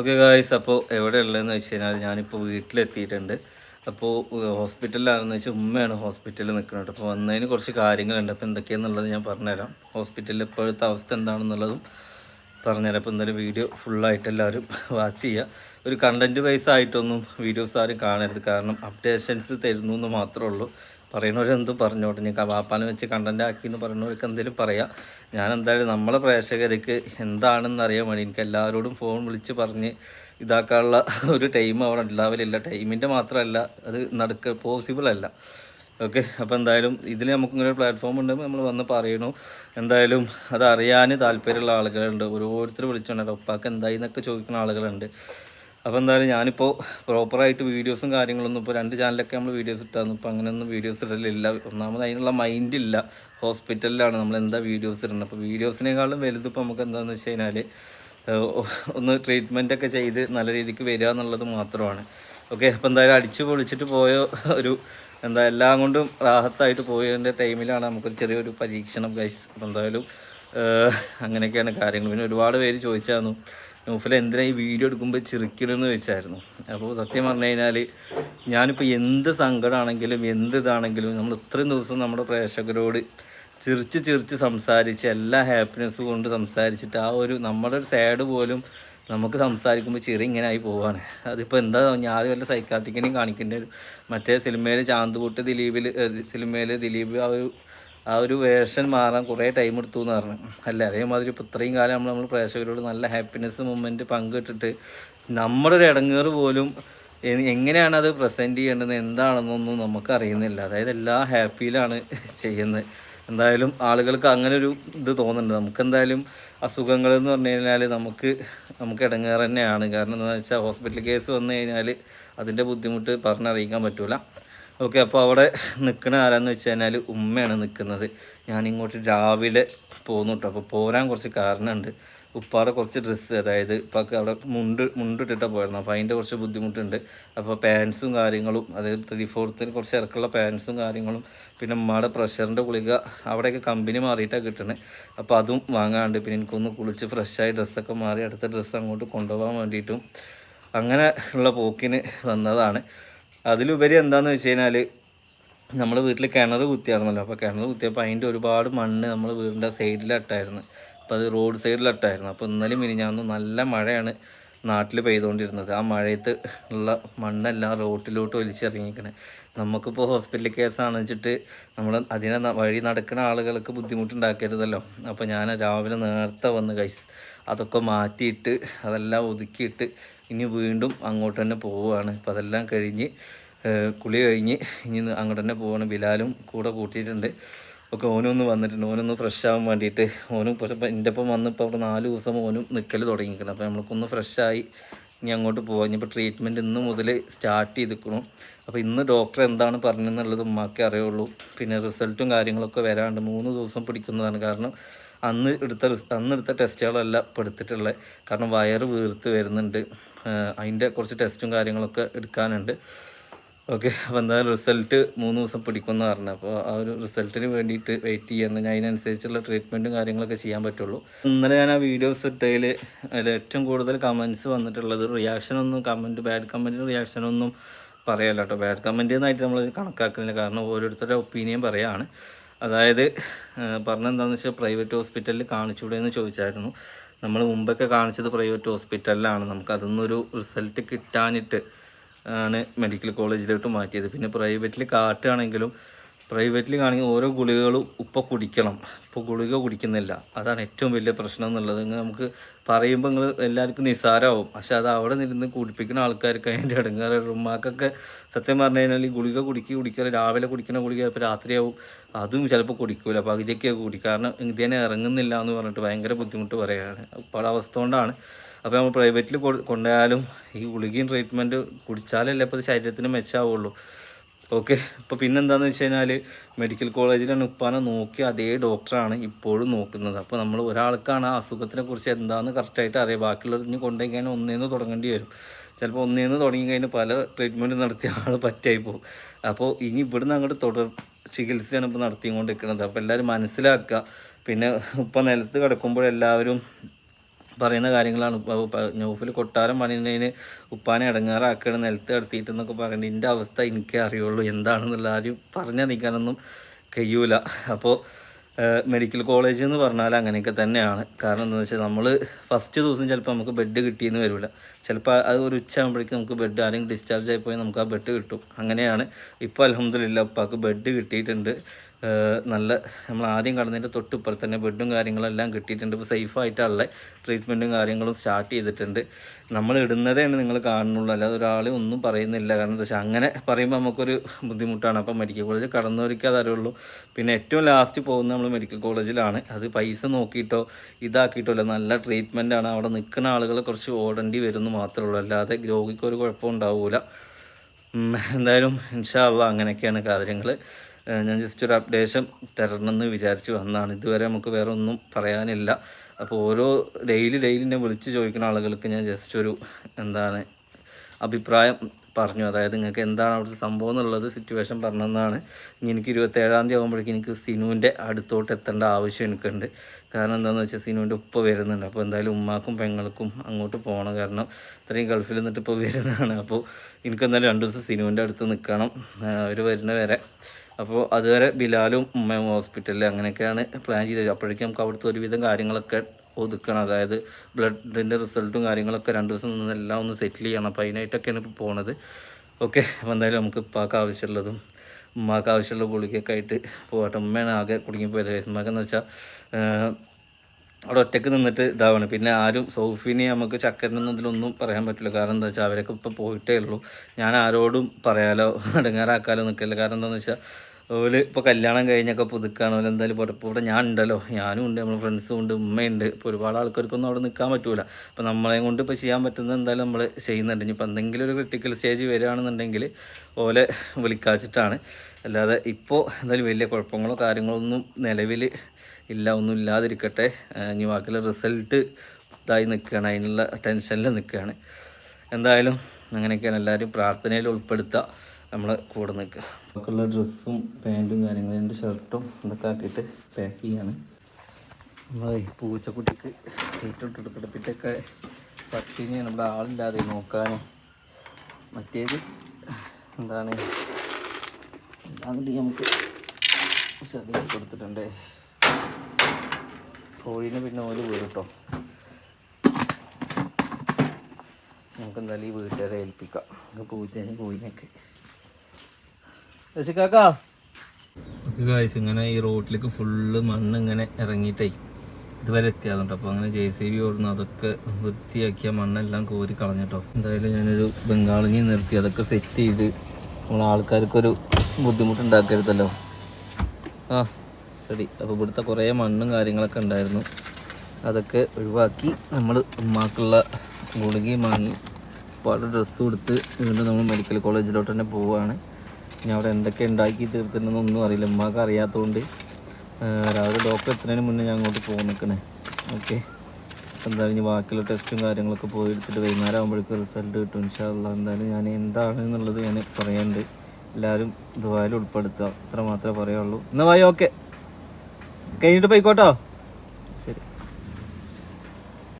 Okay guys അപ്പോൾ എവിടെ ഉള്ളതെന്ന് വെച്ച് കഴിഞ്ഞാൽ ഞാനിപ്പോൾ വീട്ടിലെത്തിയിട്ടുണ്ട്. അപ്പോൾ ഹോസ്പിറ്റലിലാണെന്ന് വെച്ചാൽ ഉമ്മയാണ് ഹോസ്പിറ്റലിൽ നിൽക്കുന്നത്. അപ്പോൾ വന്നതിന് കുറച്ച് കാര്യങ്ങളുണ്ട്. അപ്പോൾ എന്തൊക്കെയാണെന്നുള്ളത് ഞാൻ പറഞ്ഞുതരാം. ഹോസ്പിറ്റലിൽ ഇപ്പോഴത്തെ അവസ്ഥ എന്താണെന്നുള്ളതും പറഞ്ഞുതരാം. അപ്പോൾ എന്തായാലും വീഡിയോ ഫുള്ളായിട്ട് എല്ലാവരും വാച്ച് ചെയ്യുക ഒരു കണ്ടന്റ് വൈസ് ആയിട്ടൊന്നും വീഡിയോസ് ആരും കാണരുത്. കാരണം അപ്ഡേഷൻസ് തരുന്നു എന്ന് മാത്രമേ ഉള്ളൂ. പറയുന്നവരെന്തും പറഞ്ഞോട്ടെ. ഞാൻ വാപ്പാനെ വെച്ച് കണ്ടന്റ് ആക്കി എന്ന് പറയുന്നവർക്ക് എന്തെങ്കിലും പറയാം. ഞാൻ എന്തായാലും നമ്മളെ പ്രേക്ഷകർക്ക് എന്താണെന്ന് അറിയാൻ വേണ്ടി എനിക്ക് എല്ലാവരോടും ഫോൺ വിളിച്ച് പറഞ്ഞ് ഇതാക്കാനുള്ള ഒരു ടൈം അവിടെ ഉണ്ടാവലില്ല ടൈമിന്റെ മാത്രമല്ല അത് നടക്ക പോസിബിൾ അല്ല. ഓക്കെ അപ്പോൾ എന്തായാലും ഇതിൽ നമുക്ക് ഇങ്ങനെ ഒരു പ്ലാറ്റ്ഫോം ഉണ്ടെങ്കിൽ നമ്മൾ വന്ന് പറയണു എന്തായാലും അത് അറിയാൻ താല്പര്യമുള്ള ആളുകളുണ്ട്. ഓരോരുത്തർ വിളിച്ചുകൊണ്ട് ഉപ്പാക്ക് എന്തായി? എന്നൊക്കെ ചോദിക്കുന്ന ആളുകളുണ്ട്. അപ്പോൾ എന്തായാലും ഞാനിപ്പോൾ പ്രോപ്പറായിട്ട് വീഡിയോസും കാര്യങ്ങളൊന്നും ഇപ്പോൾ രണ്ട് ചാനലൊക്കെ നമ്മൾ വീഡിയോസ് ഇട്ടായിരുന്നു. ഇപ്പോൾ അങ്ങനെയൊന്നും വീഡിയോസ് ഇടലില്ല. ഒന്നാമത് അതിനുള്ള ഇല്ല. ഹോസ്പിറ്റലിലാണ് നമ്മൾ എന്താ വീഡിയോസ് ഇടുന്നത് അപ്പോൾ വീഡിയോസിനേക്കാളും വലുത് ഇപ്പോൾ നമുക്ക് എന്താണെന്ന് വെച്ച് കഴിഞ്ഞാൽ ഒന്ന് ട്രീറ്റ്മെന്റ് ഒക്കെ ചെയ്ത് നല്ല രീതിക്ക് വരിക എന്നുള്ളത് മാത്രമാണ്. ഓക്കെ അപ്പോൾ എന്തായാലും അടിച്ചു പൊളിച്ചിട്ട് പോയ ഒരു എന്താ എല്ലാം കൊണ്ടും റാഹത്തായിട്ട് പോയതിന്റെ ടൈമിലാണ് നമുക്കൊരു ചെറിയൊരു പരീക്ഷണം കഴിച്ച് അപ്പോൾ എന്തായാലും അങ്ങനെയൊക്കെയാണ് കാര്യങ്ങൾ പിന്നെ ഒരുപാട് പേര് ചോദിച്ചായിരുന്നു നൗഫൽ എന്തിനാ ഈ വീഡിയോ എടുക്കുമ്പോൾ ചിരിക്കണമെന്ന് വെച്ചായിരുന്നു? അപ്പോൾ സത്യം പറഞ്ഞു കഴിഞ്ഞാൽ ഞാനിപ്പോൾ എന്ത് സങ്കടമാണെങ്കിലും എന്ത് ഇതാണെങ്കിലും നമ്മൾ ഇത്രയും ദിവസം നമ്മുടെ പ്രേക്ഷകരോട് ചിരിച്ച് ചിരിച്ച് സംസാരിച്ച് എല്ലാ ഹാപ്പിനെസ് കൊണ്ട് സംസാരിച്ചിട്ട് ആ ഒരു നമ്മുടെ ഒരു സാഡ് പോലും നമുക്ക് സംസാരിക്കുമ്പോൾ ചെറിയ ഇങ്ങനെ ആയി പോവാണ്. അതിപ്പോൾ എന്താ ഞാൻ വല്ല സൈക്കാട്രിക്കിനെയും കാണിക്കേണ്ടി വരും. മറ്റേ സിനിമയിൽ ചാന്തുകൂട്ട് ദിലീപിൽ സിനിമയിൽ ദിലീപ് ആ ഒരു ആ ഒരു വേർഷൻ മാറാൻ കുറേ ടൈം എടുത്തു എന്ന് പറഞ്ഞു. അല്ല? അതേമാതിരി ഇപ്പോൾ ഇത്രയും കാലം നമ്മൾ നമ്മൾ പ്രേക്ഷകരോട് നല്ല ഹാപ്പിനെസ് മൊമെന്റ് പങ്കിട്ടിട്ട് നമ്മുടെ ഒരു ഇടങ്ങേറ് പോലും എങ്ങനെയാണ് അത് പ്രസന്റ് ചെയ്യേണ്ടത് എന്താണെന്നൊന്നും നമുക്ക് അറിയുന്നില്ല അതായത് എല്ലാ ഹാപ്പിയിലാണ് ചെയ്യുന്നത്. എന്തായാലും ആളുകൾക്ക് അങ്ങനെ ഒരു ഇത് തോന്നുന്നുണ്ട്. നമുക്ക് എന്തായാലും അസുഖങ്ങൾ എന്ന് പറഞ്ഞു കഴിഞ്ഞാൽ നമുക്ക് നമുക്ക് ഇടങ്ങേറ് തന്നെയാണ്. കാരണം എന്താണെന്ന് വെച്ചാൽ ഹോസ്പിറ്റൽ കേസ് വന്നു കഴിഞ്ഞാൽ അതിന്റെ ബുദ്ധിമുട്ട് പറഞ്ഞറിയിക്കാൻ പറ്റൂല. ഓക്കെ അപ്പോൾ അവിടെ നിൽക്കുന്ന ആരാന്ന് വെച്ച് കഴിഞ്ഞാൽ ഉമ്മയാണ് നിൽക്കുന്നത് ഞാനിങ്ങോട്ട് രാവിലെ പോന്നു കേട്ടോ അപ്പോൾ പോരാൻ കുറച്ച് കാരണമുണ്ട് ഉപ്പാടെ കുറച്ച് ഡ്രസ്സ് അതായത് ഇപ്പൊക്കെ അവിടെ മുണ്ട് മുണ്ടിട്ടിട്ടാണ് പോയിരുന്നു. അപ്പോൾ അതിന്റെ കുറച്ച് ബുദ്ധിമുട്ടുണ്ട്. അപ്പോൾ പാൻസും കാര്യങ്ങളും അതായത് ത്രീ ഫോർത്തിന് കുറച്ച് ഇറക്കുള്ള പാൻസും കാര്യങ്ങളും പിന്നെ ഉമ്മയുടെ പ്രഷറിന്റെ ഗുളിക അവിടെയൊക്കെ കമ്പനി മാറിയിട്ടാണ് കിട്ടുന്നത് അപ്പോൾ അതും വാങ്ങാണ്ട് പിന്നെ എനിക്കൊന്ന് കുളിച്ച് ഫ്രഷായി ഡ്രസ്സൊക്കെ മാറി അടുത്ത ഡ്രസ്സ് അങ്ങോട്ട് കൊണ്ടുപോകാൻ വേണ്ടിയിട്ടും അങ്ങനെ ഉള്ള പോക്കിന് വന്നതാണ്. അതിലുപരി എന്താണെന്ന് വെച്ച് കഴിഞ്ഞാൽ നമ്മൾ വീട്ടിൽ കിണർ കുത്തിയായിരുന്നല്ലോ. അപ്പോൾ കിണർ കുത്തിയപ്പോൾ അതിന്റെ ഒരുപാട് മണ്ണ് നമ്മൾ വീടിന്റെ സൈഡിലിട്ടായിരുന്നു അപ്പോൾ അത് റോഡ് സൈഡിലിട്ടായിരുന്നു അപ്പോൾ ഇന്നലെ മിനിഞ്ഞാന്ന് നല്ല മഴയാണ് നാട്ടിൽ പെയ്തുകൊണ്ടിരുന്നത് ആ മഴയത്ത് ഉള്ള മണ്ണെല്ലാം റോട്ടിലോട്ട് വലിച്ചിറങ്ങിക്കണേ നമുക്കിപ്പോൾ ഹോസ്പിറ്റൽ കേസാണെന്ന് വെച്ചിട്ട് നമ്മൾ അതിനെ വഴി നടക്കുന്ന ആളുകൾക്ക് ബുദ്ധിമുട്ടുണ്ടാക്കരുതല്ലോ. അപ്പോൾ ഞാൻ രാവിലെ നേരത്തെ വന്ന് കൈസ് അതൊക്കെ മാറ്റിയിട്ട് അതെല്ലാം ഒതുക്കിയിട്ട് ഇനി വീണ്ടും അങ്ങോട്ട് തന്നെ പോവുകയാണ്. അപ്പോൾ അതെല്ലാം കഴിഞ്ഞ് കുളി കഴിഞ്ഞ് ഇനി അങ്ങോട്ട് തന്നെ പോവാണ്. ബിലാലും കൂടെ കൂട്ടിയിട്ടുണ്ട്. ഒക്കെ ഓനൊന്ന് വന്നിട്ടുണ്ട്. ഓനൊന്ന് ഫ്രഷ് ആവാൻ വേണ്ടിയിട്ട് ഓനും പക്ഷേ ഇപ്പം എന്റെ ഒപ്പം വന്നിപ്പോൾ അവിടെ നാല് ദിവസം ഓനും നിൽക്കൽ തുടങ്ങിയിരിക്കണം. അപ്പോൾ നമ്മൾക്കൊന്ന് ഫ്രഷായി ഇനി അങ്ങോട്ട് പോവാം. ഇനിയിപ്പോൾ ട്രീറ്റ്മെന്റ് ഇന്ന് മുതൽ സ്റ്റാർട്ട് ചെയ്തിരിക്കണം. അപ്പോൾ ഇന്ന് ഡോക്ടർ എന്താണ് പറഞ്ഞതെന്നുള്ളത് ഉമ്മാക്കേ അറിയുള്ളൂ. പിന്നെ റിസൾട്ടും കാര്യങ്ങളൊക്കെ വരാണ്ട് മൂന്ന് ദിവസം പിടിക്കുന്നതാണ് കാരണം അന്ന് എടുത്ത അന്ന് എടുത്ത ടെസ്റ്റുകളല്ല ഇപ്പോൾ എടുത്തിട്ടുള്ളത്. കാരണം വയറ് വീർത്ത് വരുന്നുണ്ട്. അതിന്റെ കുറച്ച് ടെസ്റ്റും കാര്യങ്ങളൊക്കെ എടുക്കാനുണ്ട്. ഓക്കെ അപ്പോൾ എന്തായാലും റിസൾട്ട് മൂന്ന് ദിവസം പിടിക്കുമെന്ന് പറഞ്ഞു. അപ്പോൾ ആ ഒരു റിസൾട്ടിന് വേണ്ടിയിട്ട് വെയിറ്റ് ചെയ്യാൻ ഞാൻ അതിനനുസരിച്ചുള്ള ട്രീറ്റ്മെന്റും കാര്യങ്ങളൊക്കെ ചെയ്യാൻ പറ്റുള്ളൂ. ഇന്നലെ ഞാൻ ആ വീഡിയോസ് ഇട്ടതിൽ അതിൽ ഏറ്റവും കൂടുതൽ കമന്റ്സ് വന്നിട്ടുള്ളത് റിയാക്ഷനൊന്നും കമന്റ് ബാഡ് കമന്റ് റിയാക്ഷനൊന്നും പറയല്ല കേട്ടോ. ബാഡ് കമന്റ് എന്നായിട്ട് നമ്മൾ കണക്കാക്കുന്നില്ല. കാരണം ഓരോരുത്തരുടെ ഒപ്പീനിയൻ പറയാണ്. അതായത് പറഞ്ഞെന്താണെന്ന് വെച്ചാൽ പ്രൈവറ്റ് ഹോസ്പിറ്റലിൽ കാണിച്ചൂടെ എന്ന് ചോദിച്ചായിരുന്നു. നമ്മൾ മുമ്പൊക്കെ കാണിച്ചത് പ്രൈവറ്റ് ഹോസ്പിറ്റലിലാണ്. നമുക്ക് അതൊന്നൊരു റിസൾട്ട് കിട്ടാനിട്ട് ആണ് മെഡിക്കൽ കോളേജിലോട്ട് മാറ്റിയത്. പിന്നെ പ്രൈവറ്റിൽ കാട്ടുകയാണെങ്കിലും പ്രൈവറ്റിൽ കാണിക്കുന്ന ഓരോ ഗുളികകളും ഉപ്പ കുടിക്കണം. ഇപ്പോൾ ഗുളിക കുടിക്കുന്നില്ല. അതാണ് ഏറ്റവും വലിയ പ്രശ്നം എന്നുള്ളത്. നമുക്ക് പറയുമ്പോൾ നിങ്ങൾ എല്ലാവർക്കും നിസ്സാരമാവും പക്ഷെ അത് അവിടെ നിന്ന് കുടിപ്പിക്കുന്ന ആൾക്കാർക്ക് അതിന്റെ ഇടങ്ങാറ്. ഉമ്മാക്കൊക്കെ സത്യം പറഞ്ഞു കഴിഞ്ഞാൽ ഈ ഗുളിക കുടിക്കുക കുടിക്കുക രാവിലെ കുടിക്കുന്ന ഗുളിക ഇപ്പോൾ രാത്രിയാവും. അതും ചിലപ്പോൾ കുടിക്കൂല. പകുതിയൊക്കെ കുടിക്കും കാരണം ഇതിനെ ഇറങ്ങുന്നില്ല എന്ന് പറഞ്ഞിട്ട് ഭയങ്കര ബുദ്ധിമുട്ട് പറയുകയാണ്. അപ്പോൾ അവസ്ഥ കൊണ്ടാണ്. അപ്പോൾ നമ്മൾ പ്രൈവറ്റിൽ കൊണ്ടുപോയാലും ഈ ഗുളികയും ട്രീറ്റ്മെന്റ് കുടിച്ചാലല്ലേ ഇപ്പോൾ ശരീരത്തിന് മെച്ചാവുള്ളൂ. ഓക്കെ. അപ്പോൾ പിന്നെന്താണെന്ന് വെച്ച് കഴിഞ്ഞാൽ മെഡിക്കൽ കോളേജിലാണ് ഉപ്പാനെ നോക്കി അതേ ഡോക്ടറാണ് ഇപ്പോഴും നോക്കുന്നത്. അപ്പോൾ നമ്മൾ ഒരാൾക്കാണ് ആ അസുഖത്തിനെ കുറിച്ച് എന്താണെന്ന് കറക്റ്റായിട്ട് അറിയാം. ബാക്കിയുള്ളവർ ഇനി കൊണ്ടുപോയി കഴിഞ്ഞാൽ ഒന്നേന്ന് തുടങ്ങേണ്ടി വരും. ചിലപ്പോൾ ഒന്നേന്ന് തുടങ്ങി കഴിഞ്ഞാൽ പല ട്രീറ്റ്മെന്റ് നടത്തിയ ആൾ പറ്റായി പോകും. അപ്പോൾ ഇനി ഇവിടുന്ന് അങ്ങോട്ട് തുടർ ചികിത്സയാണ് ഇപ്പോൾ നടത്തിക്കൊണ്ടിരിക്കുന്നത്. അപ്പോൾ എല്ലാവരും മനസ്സിലാക്കുക. പിന്നെ ഇപ്പം നിലത്ത് കിടക്കുമ്പോഴെല്ലാവരും പറയുന്ന കാര്യങ്ങളാണ്. ന്യൂഫിൽ കൊട്ടാരം പണിയുന്നതിന് ഉപ്പാനെ ഇടങ്ങാറാക്കണം നിലത്ത് കടത്തിയിട്ടെന്നൊക്കെ പറയുന്നത് എന്റെ അവസ്ഥ എനിക്കേ അറിയുള്ളൂ. എന്താണെന്നുള്ള ആരും പറഞ്ഞാൽ നിൽക്കാനൊന്നും കഴിയൂല. അപ്പോൾ മെഡിക്കൽ കോളേജ് എന്ന് പറഞ്ഞാൽ അങ്ങനെയൊക്കെ തന്നെയാണ്. കാരണം എന്താണെന്ന് വെച്ചാൽ നമ്മൾ ഫസ്റ്റ് ദിവസം ചിലപ്പോൾ നമുക്ക് ബെഡ് കിട്ടിയെന്ന് വരില്ല ചിലപ്പോൾ അത് ഒരു ഉച്ച ആകുമ്പോഴേക്കും നമുക്ക് ബെഡ് ആരെങ്കിലും ഡിസ്ചാർജ് ആയി പോയി നമുക്ക് ആ ബെഡ് കിട്ടും. അങ്ങനെയാണ്. ഇപ്പോൾ അലഹമ്മദില്ല ഉപ്പാക്ക് ബെഡ് കിട്ടിയിട്ടുണ്ട്. നല്ല നമ്മൾ ആദ്യം കടന്നതിന്റെ തൊട്ടിപ്പുറത്ത് തന്നെ ബെഡും കാര്യങ്ങളെല്ലാം കിട്ടിയിട്ടുണ്ട്. ഇപ്പോൾ സേഫായിട്ടുള്ള ട്രീറ്റ്മെന്റും കാര്യങ്ങളും സ്റ്റാർട്ട് ചെയ്തിട്ടുണ്ട്. നമ്മൾ ഇടുന്നതാണ് നിങ്ങൾ കാണുന്നുള്ളൂ. അല്ലാതെ ഒരാൾ ഒന്നും പറയുന്നില്ല. കാരണം എന്താ വെച്ചാൽ അങ്ങനെ പറയുമ്പോൾ നമുക്കൊരു ബുദ്ധിമുട്ടാണ്. അപ്പോൾ മെഡിക്കൽ കോളേജ് കടന്നവർക്ക് അതറിയുള്ളൂ പിന്നെ ഏറ്റവും ലാസ്റ്റ് പോകുന്നത് നമ്മൾ മെഡിക്കൽ കോളേജിലാണ് അത് പൈസ നോക്കിയിട്ടോ ഇതാക്കിയിട്ടോ അല്ല നല്ല ട്രീറ്റ്മെന്റാണ് അവിടെ നിൽക്കുന്ന ആളുകൾ കുറച്ച് ഓടേണ്ടി വരുന്നു മാത്രമേ ഉള്ളൂ. അല്ലാതെ രോഗിക്കൊരു കുഴപ്പം ഉണ്ടാവില്ല എന്തായാലും ഇൻഷാ അള്ളാ അങ്ങനെയൊക്കെയാണ് കാര്യങ്ങൾ ഞാൻ ജസ്റ്റ് ഒരു അപ്ഡേഷൻ തരണമെന്ന് വിചാരിച്ച്. വന്നതാണ് ഇതുവരെ നമുക്ക് വേറെ ഒന്നും പറയാനില്ല. അപ്പോൾ ഓരോ ഡെയിലി ഡെയിലി എന്നെ വിളിച്ച് ചോദിക്കുന്ന ആളുകൾക്ക് ഞാൻ ജസ്റ്റ് ഒരു എന്താണ് അഭിപ്രായം പറഞ്ഞു. അതായത് നിങ്ങൾക്ക് എന്താണ് അവിടുത്തെ സംഭവം എന്നുള്ളത് സിറ്റുവേഷൻ പറഞ്ഞതെന്നാണ്. ഇനി എനിക്ക് ഇരുപത്തേഴാം തീയതി ആകുമ്പോഴേക്കും എനിക്ക് സിനുവിന്റെ അടുത്തോട്ട് എത്തേണ്ട ആവശ്യം എനിക്കുണ്ട്. കാരണം എന്താണെന്ന് വെച്ചാൽ സിനുവിന്റെ ഉപ്പ വരുന്നുണ്ട്. അപ്പോൾ എന്തായാലും ഉമ്മാക്കും പെങ്ങൾക്കും അങ്ങോട്ട് പോകണം. കാരണം ഇത്രയും ഗൾഫിൽ നിന്നിട്ട് ഇപ്പോൾ വരുന്നതാണ്. അപ്പോൾ എനിക്ക് എന്തായാലും രണ്ട് ദിവസം സിനുവിന്റെ അടുത്ത് നിൽക്കണം. അവർ വരുന്ന വരെ അപ്പോൾ അതുവരെ ബിലാലും ഉമ്മയും ഹോസ്പിറ്റലിൽ അങ്ങനെയൊക്കെയാണ് പ്ലാൻ ചെയ്തത്. അപ്പോഴേക്കും നമുക്ക് അവിടുത്തെ ഒരുവിധം കാര്യങ്ങളൊക്കെ ഒതുക്കണം. അതായത് ബ്ലഡിന്റെ റിസൾട്ടും കാര്യങ്ങളൊക്കെ രണ്ട് ദിവസം നിന്ന് എല്ലാം ഒന്ന് സെറ്റിൽ ചെയ്യണം. അപ്പോൾ അതിനായിട്ടൊക്കെയാണ് ഇപ്പോൾ പോണത്. ഓക്കെ അപ്പോൾ എന്തായാലും നമുക്ക് ഉപ്പാക്ക് ആവശ്യമുള്ളതും ഉമ്മാക്ക് ആവശ്യമുള്ള ഗുളികയൊക്കെ ആയിട്ട് പോകട്ടെ. ഉമ്മയാണ് ആകെ കുടുങ്ങിപ്പോയത്. ഉമ്മാക്കെന്ന് വെച്ചാൽ അവിടെ ഒറ്റയ്ക്ക് നിന്നിട്ട് ഇതാവണം. പിന്നെ ആരും സൗഫിനെ നമുക്ക് ചക്കരനൊന്നും ഇതിലൊന്നും പറയാൻ പറ്റില്ല. കാരണം എന്താ വെച്ചാൽ അവരൊക്കെ ഇപ്പോൾ പോയിട്ടേ ഉള്ളൂ. ഞാൻ ആരോടും പറയാലോ അടങ്ങാറാക്കാലോ നിൽക്കില്ല. കാരണം എന്താണെന്ന് വെച്ചാൽ ഓൽ ഇപ്പോൾ കല്യാണം കഴിഞ്ഞൊക്കെ പുതുക്കാണ്. അവർ എന്തായാലും ഇപ്പോൾ ഇവിടെ ഞാൻ ഉണ്ടല്ലോ. ഞാനും ഉണ്ട്. നമ്മുടെ ഫ്രണ്ട്സും ഉണ്ട്. ഉമ്മയുണ്ട് ഇപ്പോൾ ഒരുപാട് ആൾക്കാർക്കൊന്നും അവിടെ നിൽക്കാൻ പറ്റൂല. അപ്പോൾ നമ്മളെ കൊണ്ട് ഇപ്പോൾ ചെയ്യാൻ പറ്റുന്നത് എന്തായാലും നമ്മൾ ചെയ്യുന്നുണ്ട്. ഇനിയിപ്പോൾ എന്തെങ്കിലും ഒരു ക്രിട്ടിക്കൽ സ്റ്റേജ് വരികയാണെന്നുണ്ടെങ്കിൽ ഓലെ വിളിക്കാച്ചിട്ടാണ്. അല്ലാതെ ഇപ്പോൾ എന്തായാലും വലിയ കുഴപ്പങ്ങളോ കാര്യങ്ങളോ ഒന്നും നിലവിൽ ഇല്ല ഒന്നും ഇല്ലാതിരിക്കട്ടെ. ഇനി ബാക്കിയുള്ള റിസൾട്ട് ഇതായി നിൽക്കുകയാണ്. അതിനുള്ള ടെൻഷനിൽ നിൽക്കുകയാണ്. എന്തായാലും അങ്ങനെയൊക്കെയാണ് എല്ലാവരും പ്രാർത്ഥനയിൽ ഉൾപ്പെടുത്തുക നമ്മൾ കൂടെ നിൽക്കുക. ബാക്കിയുള്ള ഡ്രസ്സും പാന്റും കാര്യങ്ങളും എന്റെ ഷർട്ടും ഇതൊക്കെ ആക്കിയിട്ട് പാക്ക് ചെയ്യാണ്. നമ്മൾ പൂച്ചക്കുട്ടിക്ക് ഏറ്റവും കിടപ്പിട്ടൊക്കെ പച്ചിനെ നമ്മുടെ ആളില്ലാതെ നോക്കാനും മറ്റേത് എന്താണ്? അതുകൊണ്ട് നമുക്ക് ചതി കൊടുത്തിട്ടുണ്ടേ. കോഴീനെ പിന്നെ ഓൽ വീട് നമുക്ക് എന്തായാലും ഈ വീട്ടുകാരെ ഏൽപ്പിക്കാം. നമുക്ക് കോഴിനൊക്കെ കാക്കാ ഗായ്സ് ഇങ്ങനെ ഈ റോട്ടിലേക്ക് ഫുള്ള് മണ്ണ് ഇങ്ങനെ ഇറങ്ങിയിട്ടേ ഇതുവരെ എത്തിയാതുണ്ട്. അപ്പോൾ അങ്ങനെ ജെ സി ബി ഓടുന്നു. അതൊക്കെ വൃത്തിയാക്കിയ മണ്ണെല്ലാം കോരി കളഞ്ഞിട്ടോ. എന്തായാലും ഞാനൊരു ബംഗാളിനെ നിർത്തി. അതൊക്കെ സെറ്റ് ചെയ്ത് നമ്മളെ ആൾക്കാർക്കൊരു ബുദ്ധിമുട്ടുണ്ടാക്കരുതല്ലോ. ആ. റെഡി അപ്പോൾ ഇവിടുത്തെ കുറേ മണ്ണും കാര്യങ്ങളൊക്കെ ഉണ്ടായിരുന്നു. അതൊക്കെ ഒഴിവാക്കി നമ്മൾ ഉമ്മാക്കുള്ള ഗുളികയും വാങ്ങി. ഒരുപാട് ഡ്രസ്സ് കൊടുത്ത് വീണ്ടും നമ്മൾ മെഡിക്കൽ കോളേജിലോട്ട് തന്നെ പോവുകയാണ് ഇനി അവിടെ എന്തൊക്കെ ഉണ്ടാക്കി തീർത്തിട്ടുണ്ടെന്നൊന്നും അറിയില്ല. ഉമ്മാക്ക് അറിയാത്തതുകൊണ്ട് രാവിലെ ഡോക്ടർ എത്തുന്നതിന് മുന്നേ ഞാൻ അങ്ങോട്ട് പോകും നിൽക്കണേ ഓക്കെ എന്തായാലും ഇനി ബാക്കിയുള്ള ടെസ്റ്റും കാര്യങ്ങളൊക്കെ പോയി എടുത്തിട്ട് വൈകുന്നേരം ആകുമ്പോഴേക്കും റിസൾട്ട് കിട്ടും ഇൻഷാല്ല എന്തായാലും ഞാൻ എന്താണ് എന്നുള്ളത് ഞാൻ പറയാനുണ്ട്. എല്ലാവരും ഇതുവായാലും ഉൾപ്പെടുത്തുക. അത്ര മാത്രമേ പറയുള്ളൂ എന്നാൽ വായി ഓക്കെ കഴിഞ്ഞിട്ട് പോയിക്കോട്ടോ.